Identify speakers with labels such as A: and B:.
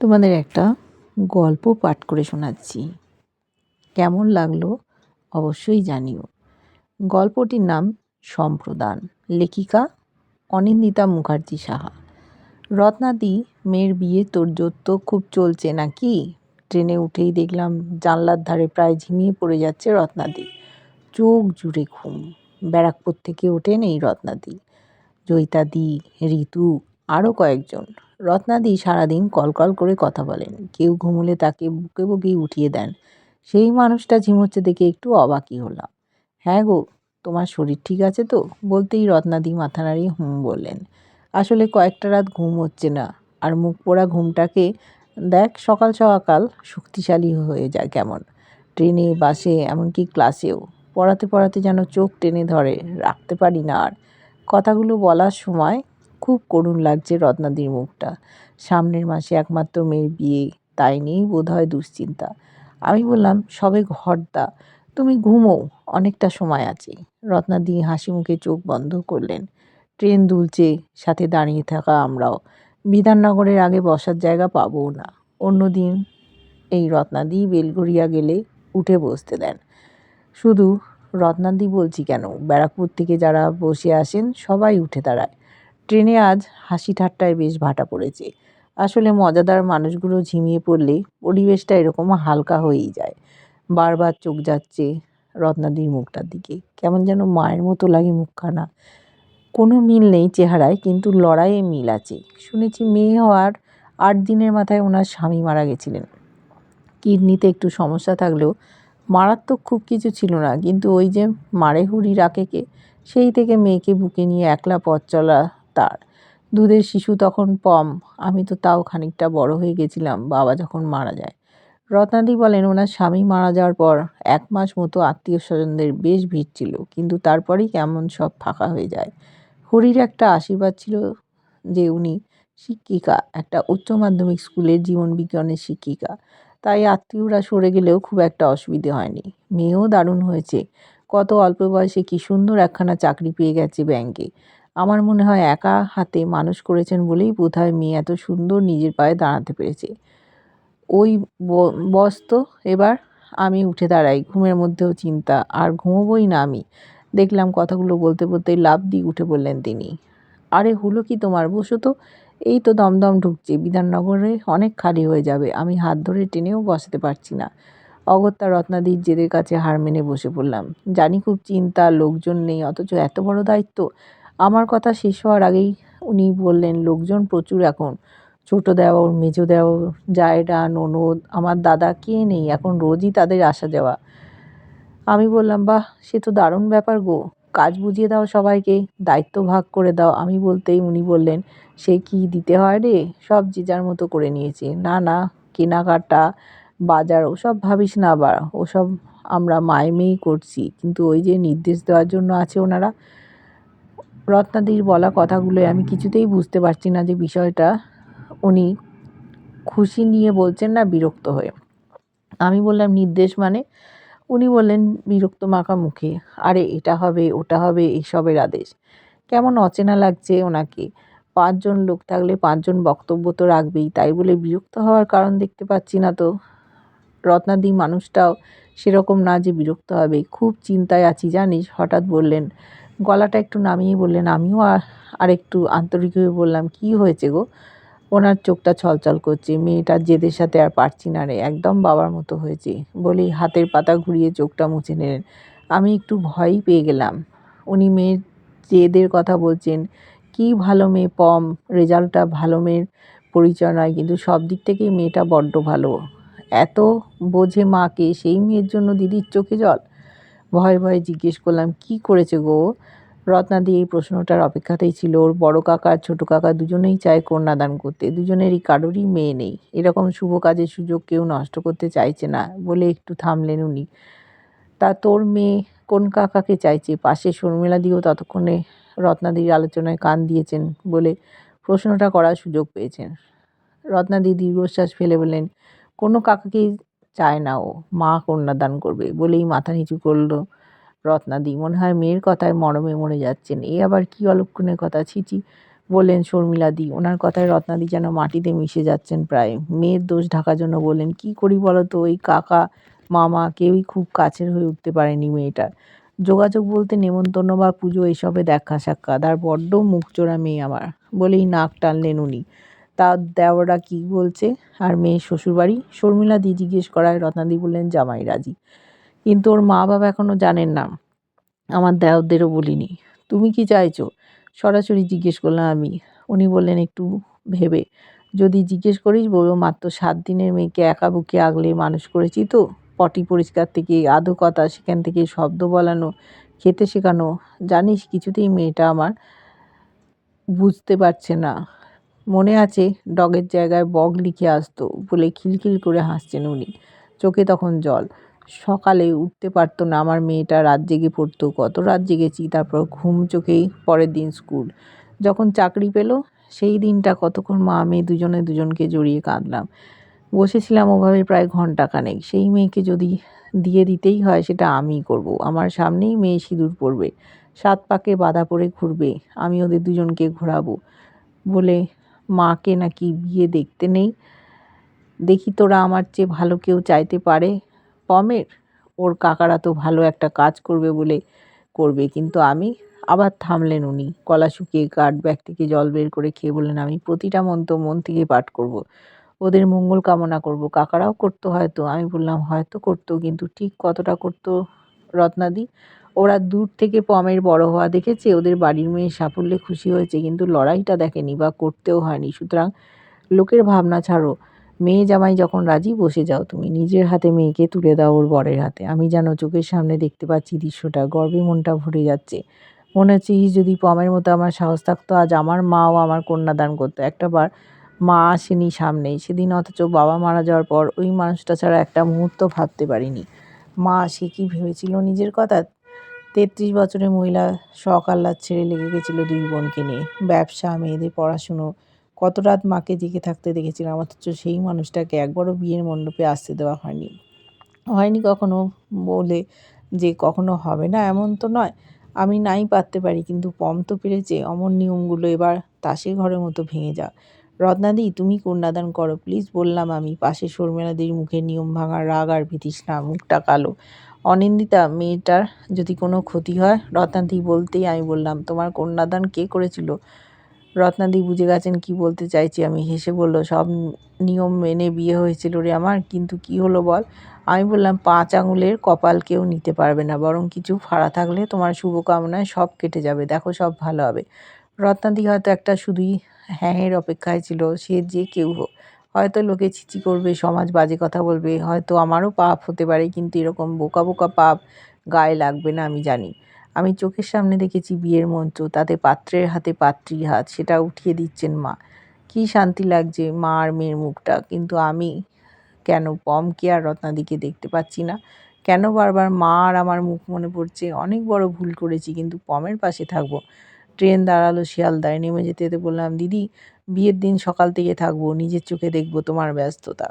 A: তোমাদের একটা গল্প পাঠ করে শোনাচ্ছি। কেমন লাগল অবশ্যই জানিও। গল্পটির নাম সম্প্রদান, লেখিকা অনিন্দিতা মুখার্জি সাহা। রত্নাদি মেয়ের বিয়ে তোর তো খুব চলছে নাকি? ট্রেনে উঠেই দেখলাম জানলার ধারে প্রায় ঝিমিয়ে পড়ে যাচ্ছে রত্নাদি। চোখ জুড়ে ঘুম, ব্যারাকপুর থেকে ওঠেন এই রত্নাদি। জয়িতাদি, ঋতু আরও কয়েকজন। রত্নাদি সারাদিন কলকল করে কথা বলেন। কেউ ঘুমুলে তাকে বুকে বুকেই উঠিয়ে দেন। সেই মানুষটা ঝিমোচ্ছে দেখে একটু অবাকই হলাম। হ্যাঁ গো, তোমার শরীর ঠিক আছে তো? বলতেই রত্নাদি মাথা নাড়িয়ে হুম বললেন। আসলে কয়েকটা রাত ঘুম হচ্ছে না। আর মুখ পোড়া ঘুমটাকে দেখ সকাল সকাল শক্তিশালী হয়ে যায় কেমন। ট্রেনে, বাসে, এমনকি ক্লাসেও। পড়াতে পড়াতে যেন চোখ টেনে ধরে। রাখতে পারি না আর। কথাগুলো বলার সময় খুব করুণ লাগছে রত্নাদির মুখটা। সামনের মাসে একমাত্র মেয়ের বিয়ে, তাই নিয়েই বোধ হয় দুশ্চিন্তা। আমি বললাম, সবে ঘরদা, তুমি ঘুমো, অনেকটা সময় আছে। রত্নাদি হাসি মুখে চোখ বন্ধ করলেন। ট্রেন দুলছে, সাথে দাঁড়িয়ে থাকা আমরাও। বিধাননগরের আগে বসার জায়গা পাবো না। অন্যদিন এই রত্নাদি বেলঘরিয়া গেলে উঠে বসতে দেন। শুধু রত্নাদি বলছি কেন? ব্যারাকপুর থেকে যারা বসে আসেন, সবাই উঠে দাঁড়ায়। ট্রেনে আজ হাসি ঠাট্টায় বেশ ভাটা পড়েছে। আসলে মজাদার মানুষগুলো ঝিমিয়ে পড়লে পরিবেশটা এরকম হালকা হয়েই যায়। বারবার চোখ যাচ্ছে রত্নাদির মুখটার দিকে। কেমন যেন মায়ের মতো লাগে মুখখানা। কোনো মিল নেই চেহারায়, কিন্তু লড়াইয়ে মিল আছে। শুনেছি মেয়ে হওয়ার আট দিনের মাথায় ওনার স্বামী মারা গেছিলেন। কিডনিতে একটু সমস্যা থাকলেও মারাত্মক খুব কিছু ছিল না, কিন্তু ওই যে মারে হুড়ি রাকেকে, সেই থেকে মেয়েকে বুকে নিয়ে একলা পথ চলা তার। দুধের শিশু তখন পম। আমি তো তাও খানিকটা বড় হয়ে গেছিলাম, বাবা যখন মারা যায়। রত্নাদি বলেন, ওনার স্বামী মারা যাওয়ার পর এক মাস মতো আত্মীয় স্বজনদের বেশ ভিড় ছিল, কিন্তু তারপরেই কেমন সব ফাঁকা হয়ে যায়। হরির একটা আশীর্বাদ ছিল যে উনি শিক্ষিকা, একটা উচ্চ মাধ্যমিক স্কুলের জীবন বিজ্ঞানের শিক্ষিকা। তাই আত্মীয়রা সরে গেলেও খুব একটা অসুবিধে হয়নি। মেয়েও দারুণ হয়েছে। কত অল্প বয়সে কি সুন্দর একখানা চাকরি পেয়ে গেছে ব্যাংকে। আমার মনে হয় একা হাতে মানুষ করেছেন বলেই বোধহয় মেয়ে এত সুন্দর নিজের পায়ে দাঁড়াতে পেরেছে। ওই বস তো, এবার আমি উঠে দাঁড়াই, ঘুমের মধ্যেও চিন্তা, আর ঘুমোবই না আমি। দেখলাম কথাগুলো বলতে বলতেই লাভ দিয়ে উঠে বললেন তিনি। আরে হলো কি তোমার? বসো তো। এই তো দমদম ঢুকছে, বিধাননগরে অনেক খালি হয়ে যাবে, আমি হাত ধরে টেনেও বসাতে পারছি না। অগত্যা রত্নাদির জেদের কাছে হার মেনে বসে পড়লাম। জানি খুব চিন্তা, লোকজন নেই, অথচ এত বড় দায়িত্ব। আমার কথা শেষ হওয়ার আগেই উনি বললেন, লোকজন প্রচুর এখন। ছোট দেওর, মেজো দেওর, জায়রা, ননদ, আমার দাদা, কে নেই? এখন রোজই তাদের আসা যাওয়া। আমি বললাম, বাহ, সে তো দারুণ ব্যাপার গো। কাজ বুঝিয়ে দাও সবাইকে, দায়িত্ব ভাগ করে দাও। আমি বলতেই উনি বললেন, সে কি দিতে হয় রে? সব যে যার মতো করে নিয়েছে। না না, কেনাকাটা, বাজার, ওসব ভাবিস না আবার। ওসব আমরা মায়ে মেয়েই করছি। কিন্তু ওই যে নির্দেশ দেওয়ার জন্য আছে ওনারা রত্নাদির বলা কথাগুলোয় আমি কিছুতেই বুঝতে পারছি না যে বিষয়টা উনি খুশি নিয়ে বলছেন না বিরক্ত হয়ে। আমি বললাম, নির্দেশ মানে? উনি বললেন, বিরক্ত মাখা মুখে। আরে, এটা হবে, ওটা হবে এইসবের আদেশ। কেমন অচেনা লাগছে ওনাকে। পাঁচজন লোক থাকলে পাঁচজন বক্তব্য তো রাখবেই। তাই বলে বিরক্ত হওয়ার কারণ দেখতে পাচ্ছি না তো। রত্নাদি, মানুষটাও সেরকম না যে বিরক্ত হবে। খুব চিন্তায় আছি, জানিস? হঠাৎ বললেন গলাটা একটু নামিয়ে বললেন, আমিও আর একটু আন্তরিক হয়ে বললাম, কি হয়েছে গো? ওনার চোখটা ছলছল করছে, মেয়েটা জেদের সাথে আর পারছি না রে, একদম বাবার মতো হয়েছে। বলেই হাতের পাতা ঘুরিয়ে চোখটা মুছে নিলেন। আমি একটু ভয়ই পেয়ে গেলাম। উনি মেয়ের জেদের কথা বলছেন, কি ভালো মেয়ে, পম, রেজাল্টটা ভালো মেয়ের পরিচয় নয়, কিন্তু সব দিক থেকেই মেয়েটা বড্ড ভালো। এত বোঝে মাকে, সেই মেয়ের জন্য দিদির চোখে জল? ভয়ে ভয়ে জিজ্ঞেস করলাম, কি করেছে গো? রত্নাদি এই প্রশ্নটার অপেক্ষাতেই ছিল, ওর বড় কাকা আর ছোটো কাকা দুজনেই চায় কন্যাদান করতে, দুজনেরই কারোরই মেয়ে নেই, এরকম শুভ কাজের সুযোগ কেউ নষ্ট করতে চাইছে না, বলে একটু থামলেন উনি। তা তোর মেয়ে কোন কাকাকে চাইছে? পাশে শর্মিলা দিও ততক্ষণে রত্নাদির আলোচনায় কান দিয়েছেন বলে প্রশ্নটা করার সুযোগ পেয়েছেন। রত্নাদি দীর্ঘশ্বাস ফেলে বললেন, কোনো কাকাকেই চায় না ও। মা কন্যাদান করবে বলেই মাথা নিচু করল রত্নাদি। মনে হয় মেয়ের কথায় মরমে মরে যাচ্ছেন। এ আবার কি অলক্ষণের কথা? ছিচি বললেন শর্মিলাদি। ওনার কথায় রত্নাদি যেন মাটিতে মিশে যাচ্ছেন প্রায়। মেয়ের দোষ ঢাকার জন্য বললেন, কি করি বলো তো? ওই কাকা, মামা কেউই খুব কাছের হয়ে উঠতে পারেনি মেয়েটার যোগাযোগ বলতে নেমন্তন্ন বা পুজো এসবে দেখা সাক্ষাৎ। আর বড্ড মুখ মুখচোরা মেয়ে আমার। বলেই নাক টানলেন উনি। তা দেওরা কি বলছে? আর মেয়ের শ্বশুরবাড়ি শর্মিলা দি জিজ্ঞেস করায় রত্নাদি বললেন, জামাই রাজি। কিন্তু ওর মা বাবা এখনও জানেন না। আমার দেওরদেরও বলিনি। তুমি কি চাইছো? সরাসরি জিজ্ঞেস করলাম, আমি। উনি বললেন, একটু ভেবে। যদি জিজ্ঞেস করিস বলব মাত্র সাত দিনের মেয়েকে একা বুকে আগলে মানুষ করেছি তো? পটি পরিষ্কার থেকে আদো কথা সেখান থেকে, শব্দ বলানো, খেতে শেখানো, জানিস, কিছুতেই মেয়েটা আমার বুঝতে পারছে না। মনে আছে? ডগের জায়গায় বগ লিখে আসতো, বলে খিলখিল করে হাসছেন উনি। চোখে তখন জল। সকালে উঠতে পারতো না, আমার মেয়েটা রাত জেগে পড়তো। কত রাত জেগেছি, তারপর ঘুম চোখেই পরের দিন স্কুল। যখন চাকরি পেল, সেই দিনটা কতক্ষণ মা, মেয়ে দুজনে দুজনকে জড়িয়ে কাঁদলাম। বসেছিলাম ওভাবে প্রায় ঘন্টাখানেক সেই মেয়েকে যদি দিয়ে দিতেই হয়, সেটা আমিই করব। আমার সামনেই মেয়ে সিঁদুর পড়বে সাত পাকে বাধা পড়ে ঘুরবে। আমি ওদের দুজনকে ঘোরাবো, বলে মাকে নাকি বিয়ে দেখতে নেই। দেখি তোরা আমার চেয়ে ভালো কেউ চাইতে পারে। পমের? ওর কাকারা তো ভালো একটা কাজ করবে বলে করবে, কিন্তু আমি? আবার থামলেন উনি। কলা শুকিয়ে কাঠ ব্যাগ থেকে জল বের করে খেয়ে বললেন, আমি প্রতিটা মন্ত্র মন থেকে পাঠ করব। ওদের মঙ্গল কামনা করব। কাকারাও করতো হয়তো। আমি বললাম, হয়তো করতো, কিন্তু ঠিক কতটা করতো রত্নাদি? ওরা দূর থেকে পমের বড় হওয়া দেখেছে, ওদের বাড়ির মেয়ে সাফল্যে খুশি হয়েছে, কিন্তু লড়াইটা দেখেনি বা করতেও হয়নি। সুতরাং লোকের ভাবনা ছাড়ো। মেয়ে জামাই যখন রাজি, বসে যাও তুমি। নিজের হাতে মেয়েকে তুলে দাও ওর বরের হাতে। আমি যেন চোখের সামনে দেখতে পাচ্ছি দৃশ্যটা। গর্বে মনটা ভরে যাচ্ছে। মনে হচ্ছে যদি পমের মতো আমার সাহস থাকতো, আজ আমার মাও আমার কন্যাদান করতো। একটা বার মা আসেনি সামনেই। সেদিন অথচ বাবা মারা যাওয়ার পর ওই মানুষটা ছাড়া একটা মুহূর্ত ভাবতে পারিনি। মা, সে কি ভেবেছিল নিজের কথা? তেত্রিশ বছরের মহিলা শখ আহ্লাদ ছেড়ে লেগে গেছিল দুই বোনকে নিয়ে। ব্যবসা মেয়েদের পড়াশুনো, কত রাত মাকে জেগে থাকতে দেখেছিলাম, অথচ সেই মানুষটাকে একবারও বিয়ের মণ্ডপে আসতে দেওয়া হয়নি। হয়নি কখনো বলে যে কখনো হবে না, এমন তো নয়। আমি নাই পারতে পারি, কিন্তু পম তো পেরেছে, অমন নিয়মগুলো এবার তাসে ঘরের মতো ভেঙে যা রত্নাদি, তুমি কন্যাদান করো, প্লিজ বললাম আমি, পাশে শর্মিলাদির মুখে নিয়ম ভাঙার রাগ আর না, মুখটা কালো। অনিন্দিতা, মেয়েটার যদি কোনো ক্ষতি হয়? রত্নাদি বলতেই আমি বললাম, তোমার কন্যাদান কে করেছিল? রত্নাদি বুঝে গেছেন কি বলতে চাইছি আমি। হেসে বলল, সব নিয়ম মেনে বিয়ে হয়েছিল রে আমার, কিন্তু কি হলো বল? আমি বললাম, পাঁচ আঙুলের কপাল কেউ নিতে পারবে না, বরং কিছু ফাড়া থাকলে তোমার শুভকামনায় সব কেটে যাবে, দেখো সব ভালো হবে। রত্নাদি হয়তো একটা শুধুই হ্যাঁয়ের অপেক্ষায় ছিল, সে যে কেউ হোক। হয়তো লোকে ছিচি করবে, সমাজ বাজে কথা বলবে, হয়তো আমারও পাপ হতে পারে, কিন্তু এরকম বোকা বোকা পাপ গায়ে লাগবে না, আমি জানি। আমি চোখের সামনে দেখেছি বিয়ের মঞ্চ, তাতে পাত্রের হাতে পাত্রীর হাত, সেটা উঠিয়ে দিচ্ছেন মা। কি শান্তি লাগছে মা আর মেয়ের মুখটা, কিন্তু আমি কেন পমকে আর রত্নাদিকে দেখতে পাচ্ছি না? কেন বারবার মা আর আমার মুখ মনে পড়ছে? অনেক বড় ভুল করেছি, কিন্তু পমের পাশে থাকব। ট্রেন দাঁড়াল শিয়ালদায়, নেমে যেতে যেতে বললাম, দিদি বিয়ের দিন সকাল থেকে থাকব নিজের চোখে দেখব তোমার ব্যস্ততা।